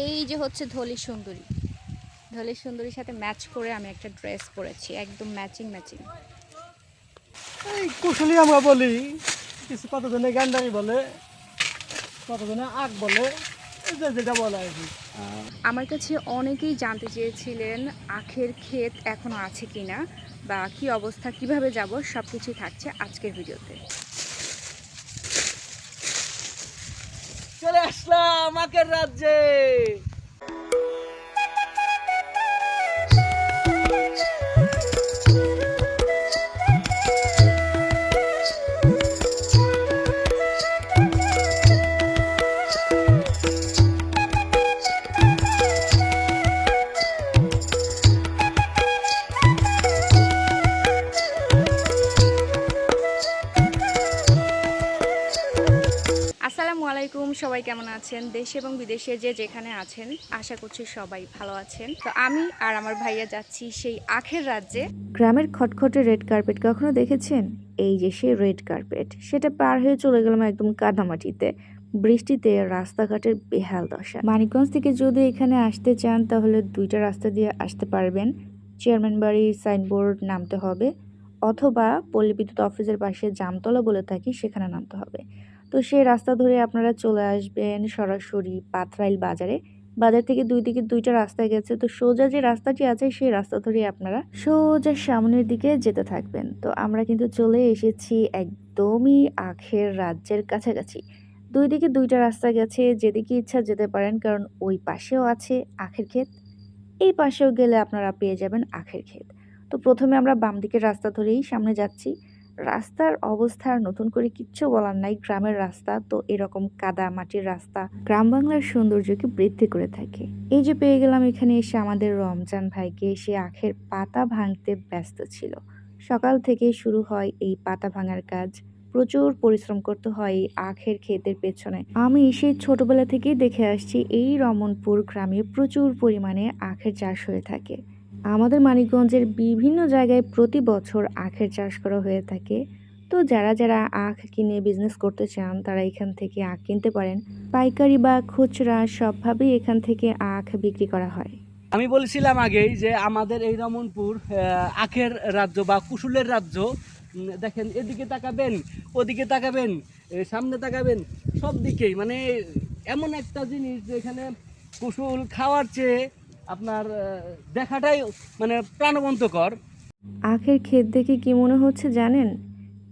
এই যে হচ্ছে ধলি সুন্দরী। ধলি সুন্দরীর সাথে ম্যাচ করে আমি একটা ড্রেস পরেছি একদম ম্যাচিং ম্যাচিং এই কুশলী আমরা বলি কিছু কতজনে গান্ডারি বলে কতজনে আগ বলে যেটা বলে আর কি। আমার কাছে অনেকেই জানতে চেয়েছিলেন আখের ক্ষেত এখনও আছে কিনা বা কি অবস্থা কীভাবে যাব সব কিছুই থাকছে আজকের ভিডিওতে। চলে আসলাম আমাকে রাজ্যে। আসসালামু আলাইকুম, সবাই কেমন আছেন? দেশে এবং বিদেশে যে যেখানে আছেন, আশা করছি সবাই ভালো আছেন। তো আমি আর আমার ভাইয়া যাচ্ছি সেই আখের রাজ্যে। গ্রামের খটখটে রেড কার্পেট কখনো দেখেছেন? এই যে সেই রেড কার্পেট, সেটা পার হয়ে চলে গেলাম একদম কাদামাটিতে। বৃষ্টিতে রাস্তাঘাটের বেহাল দশা। মানিকগঞ্জ থেকে যদি এখানে আসতে চান, তাহলে দুইটা রাস্তা দিয়ে আসতে পারবেন। চেয়ারম্যান বাড়ি, সাইনবোর্ড নামতে হবে, অথবা পল্লী বিদ্যুৎ অফিসের পাশে জামতলা বলে থাকি, সেখানে নামতে হবে। তো সেই রাস্তা ধরে আপনারা চলে আসবেন সরাসরি পাথরাইল বাজারে। বাজার থেকে দুই দিকে দুইটা রাস্তা গেছে, তো সোজা যে রাস্তাটি আছে সেই রাস্তা ধরে আপনারা সোজা সামনের দিকে যেতে থাকবেন। তো আমরা কিন্তু চলে এসেছি একদমই আখের রাজ্যের কাছাকাছি। দুই দিকে দুইটা রাস্তা গেছে, যেদিকে ইচ্ছা যেতে পারেন, কারণ ওই পাশেও আছে আখের ক্ষেত। এই পাশেও গেলে আপনারা পেয়ে যাবেন আখের ক্ষেত। তো প্রথমে আমরা বাম দিকের রাস্তা ধরেই সামনে যাচ্ছি। রাস্তার অবস্থা আর নতুন করে কিচ্ছু বলার নাই। গ্রামের রাস্তা তো এরকম কাদা মাটির রাস্তা। গ্রাম বাংলার সৌন্দর্যকে বৃদ্ধি করে থাকে। এই যে পেয়ে গেলাম এখানে এসে আমাদের রমজান ভাইকে। সে আখের পাতা ভাঙতে ব্যস্ত ছিল। সকাল থেকে শুরু হয় এই পাতা ভাঙার কাজ। প্রচুর পরিশ্রম করতে হয় এই আখের ক্ষেতের পেছনে। আমি সেই ছোটবেলা থেকেই দেখে আসছি এই রমনপুর গ্রামে প্রচুর পরিমাণে আখের চাষ হয়ে থাকে। আমাদের মানিকগঞ্জের বিভিন্ন জায়গায় প্রতি বছর আখের চাষ করা হয়ে থাকে। তো যারা যারা আখ কিনে বিজনেস করতে চান, তারা এখান থেকে আখ কিনতে পারেন। পাইকারি বা খুচরা সবভাবেই এখান থেকে আখ বিক্রি করা হয়। আমি বলছিলাম আগেই যে আমাদের এই রমনপুর আখের রাজ্য বা কুশুলের রাজ্য দেখেন এদিকে তাকাবেন, ওদিকে তাকাবেন সামনে তাকাবেন সব দিকেই মানে এমন একটা জিনিস যে এখানে কুশুল খাওয়ার চেয়ে আপনার দেখাটাই মানে প্রাণবন্তকর। আখের ক্ষেত দেখে কি মনে হচ্ছে জানেন?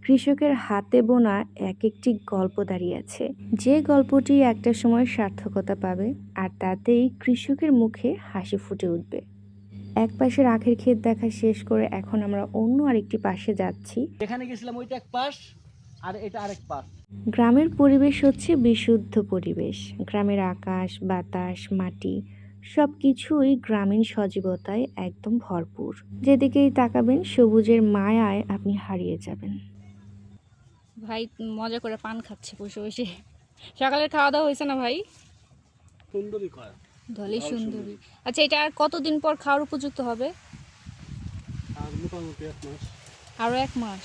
কৃষকের হাতে বোনা এক একটি গল্প দাঁড়িয়ে আছে। যে গল্পটি একটা সময় সার্থকতা পাবে আর তাতেই কৃষকের মুখে হাসি ফুটে উঠবে। এক পাশের আখের ক্ষেত দেখা শেষ করে এখন আমরা অন্য আরেকটি পাশে যাচ্ছি। এখানে গেছিলাম ওইটা এক পাশ আর এটা আরেক পাশ। গ্রামের পরিবেশ হচ্ছে বিশুদ্ধ পরিবেশ। গ্রামের আকাশ বাতাস মাটি সব কিছুই গ্রামীণ সজীবতায় একদম ভরপুর। যেদিকেই তাকাবেন সবুজের মায়ায় আপনি হারিয়ে যাবেন। ভাই মজা করে পান খাচ্ছে বসে বসে। সকালের খাওয়া দাওয়া হয়েছে না ভাই? সুন্দরী ধলি সুন্দরী। আচ্ছা এটা আর কতদিন পর খাওয়ার উপযুক্ত হবে? আর এক মাস। আরও এক মাস।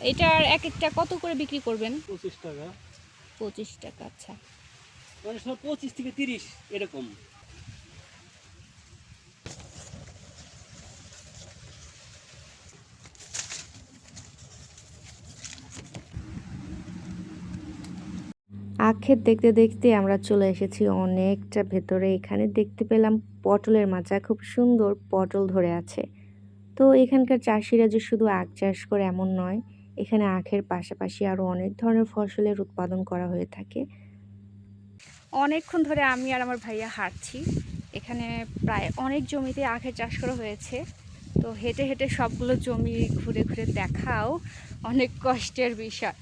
এটার এক একটা কত করে বিক্রি করবেন? পঁচিশ টাকা। পঁচিশ টাকা আচ্ছা। মানে পঁচিশ থেকে তিরিশ এরকম। আখের দেখতে দেখতে আমরা চলে এসেছি অনেকটা ভেতরে। এখানে দেখতে পেলাম পটলের মাচা। খুব সুন্দর পটল ধরে আছে। তো এখানকার চাষিরা যে শুধু আখ চাষ করে এমন নয়, এখানে আখের পাশাপাশি আরও অনেক ধরনের ফসলের উৎপাদন করা হয়ে থাকে। অনেকক্ষণ ধরে আমি আর আমার ভাইয়া হাঁটছি। এখানে প্রায় অনেক জমিতে আখের চাষ করা হয়েছে। তো হেঁটে হেঁটে সবগুলো জমি ঘুরে ঘুরে দেখাও অনেক কষ্টের বিষয়।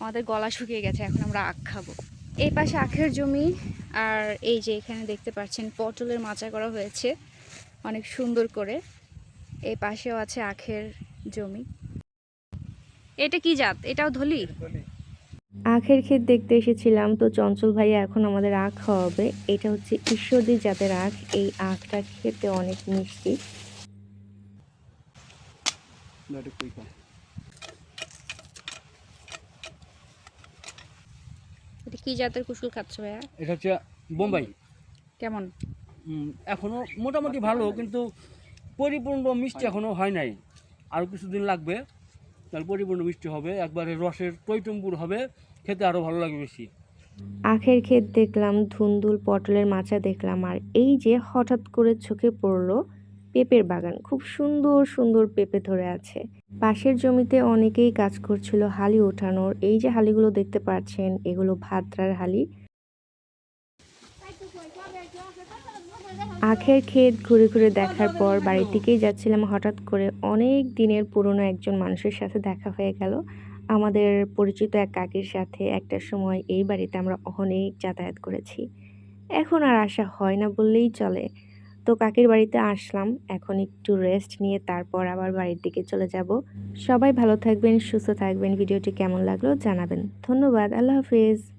আমাদের গলা শুকিয়ে গেছে এখন আমরা আখ খাব। এই পাশে আখের জমি আর এই যে এখানে দেখতে পাচ্ছেন পটলের মাচা করা হয়েছে অনেক সুন্দর করে। এই পাশেও আছে আখের জমি। এটা কি জাত? এটাও ধলি? আখের ক্ষেত দেখতে এসেছিলাম তো চঞ্চল ভাইয়া এখন আমাদের আখ খাওয়াবে। এটা হচ্ছে ঈশ্বরদী জাতের আখ এই আখটা খেতে অনেক মিষ্টি। এটা কি জাতের কুসুল খাচ্ছ ভাইয়া? এটা হচ্ছে বোম্বাই। কেমন? উম, এখনও মোটামুটি ভালো কিন্তু পরিপূর্ণ মিষ্টি এখনও হয় নাই। আরও কিছুদিন লাগবে তাহলে পরিপূর্ণ মিষ্টি হবে। একবারে রসের টইটম্বুর হবে খেতে আরও ভালো লাগবে বেশি। আখের ক্ষেত দেখলাম ধুন্দুল পটলের মাচা দেখলাম আর এই যে হঠাৎ করে চোখে পড়ল পেঁপের বাগান। খুব সুন্দর সুন্দর পেঁপে ধরে আছে। পাশের জমিতে অনেকেই কাজ করছিল হালি ওঠানোর। এই যে হালিগুলো দেখতে পাচ্ছেন, এগুলো ভাদ্রার হালি। আখের ক্ষেত ঘুরে ঘুরে দেখার পর বাড়ির দিকেই যাচ্ছিলাম। হঠাৎ করে অনেক দিনের পুরনো একজন মানুষের সাথে দেখা হয়ে গেল। আমাদের পরিচিত এক কাকির সাথে একটা সময় এই বাড়িতে আমরা অনেক যাতায়াত করেছি। এখন আর আসা হয় না বললেই চলে। তো কাকির বাড়িতে আসলাম। এখন একটু রেস্ট নিয়ে তারপর আবার বাড়ির দিকে চলে যাব। সবাই ভালো থাকবেন, সুস্থ থাকবেন। ভিডিওটি কেমন লাগল জানাবেন। ধন্যবাদ, আল্লাহ হাফিজ।